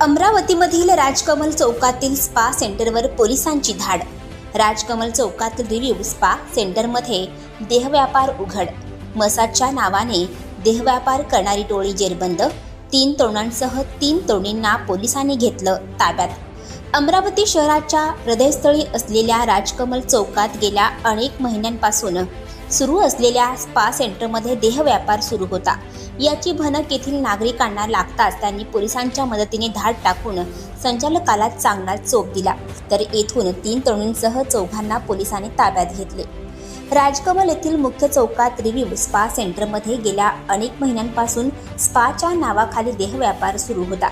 अमरावतीमधील राजकमल चौकातील स्पा सेंटरवर पोलिसांची धाड. राजकमल चौकातील रिव्ह्यू स्पा सेंटरमध्ये देहव्यापार उघड. मसाजच्या नावाने देहव्यापार करणारी टोळी जेरबंद. तीन तरुणांसह तीन तरुणींना पोलिसांनी घेतलं ताब्यात. अमरावती शहराच्या हृदयस्थळी असलेल्या राजकमल चौकात गेल्या अनेक महिन्यांपासून सुरू असलेल्या स्पा सेंटरमध्ये देहव्यापार सुरू होता. याची भनक येथील नागरिकांना लागताच त्यांनी पोलिसांच्या मदतीने धाड टाकून संचालकाला चांगला चोप दिला. तर येथून तीन तरुणींसह चौघांना पोलिसांनी ताब्यात घेतले. राजकमल येथील मुख्य चौकात रिव्ह्यू स्पा सेंटरमध्ये गेल्या अनेक महिन्यांपासून स्पाच्या नावाखाली देहव्यापार सुरू होता.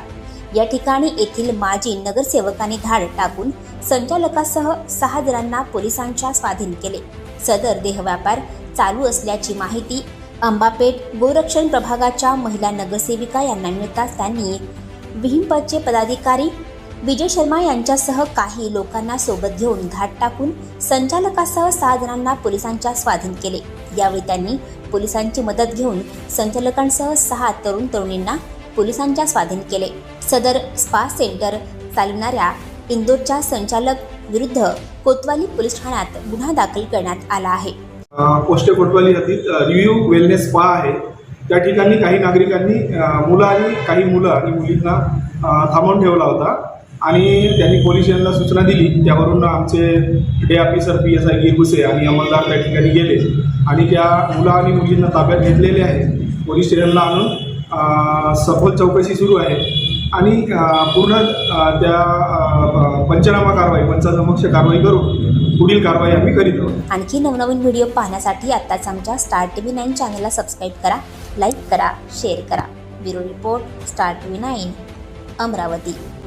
या ठिकाणी येथील माजी नगरसेवकांनी धाड टाकून संचालकासह सहा जणांना पोलिसांच्या स्वाधीन केले. सदर देहव्यापार चालू असल्याची माहिती अंबापेठ गोरक्षण प्रभागाच्या महिला नगरसेविका यांना मिळताच त्यांनी विहिंपचे पदाधिकारी विजय शर्मा यांच्यासह काही लोकांना सोबत घेऊन घाट टाकून संचालकासह सहा जणांना पोलिसांच्या स्वाधीन केले. यावेळी त्यांनी पोलिसांची मदत घेऊन संचालकांसह सहा तरुण तरुणींना पोलिसांच्या स्वाधीन केले. सदर स्पा सेंटर चालवणाऱ्या इंदोरच्या संचालक विरुद्ध कोतवाली पोलीस ठाण्यात गुन्हा दाखल करण्यात आला आहे. पोस्टे कोतवाली येथील रिव्ह्यू वेलनेस स्पा आहे. त्या ठिकाणी काही नागरिकांनी मुलं आणि काही मुलं आणि मुलींना थांबवून ठेवला होता. आणि त्यांनी पोलीस यांना सूचना दिली. त्यावरून आमचे day officer P S I Girguse आणि अंमलदार त्या ठिकाणी गेले. आणि त्या मुलं आणि मुलींना ताब्यात घेतलेले आहे. पोलीस स्टेशनला आणून अ, सखोल चौकशी सुरू आहे. आणि पूर्ण त्या पंचनामा कारवाई पंचसमक्ष कारवाई करून पुढील कारवाई आम्ही करीत आहोत. आणखी नवनवीन व्हिडिओ पाहण्यासाठी आत्ताच आमच्या स्टार टी व्ही नाईन चॅनलला सबस्क्राईब करा लाईक करा शेअर करा. Bureau report star TV nine nine Amravati.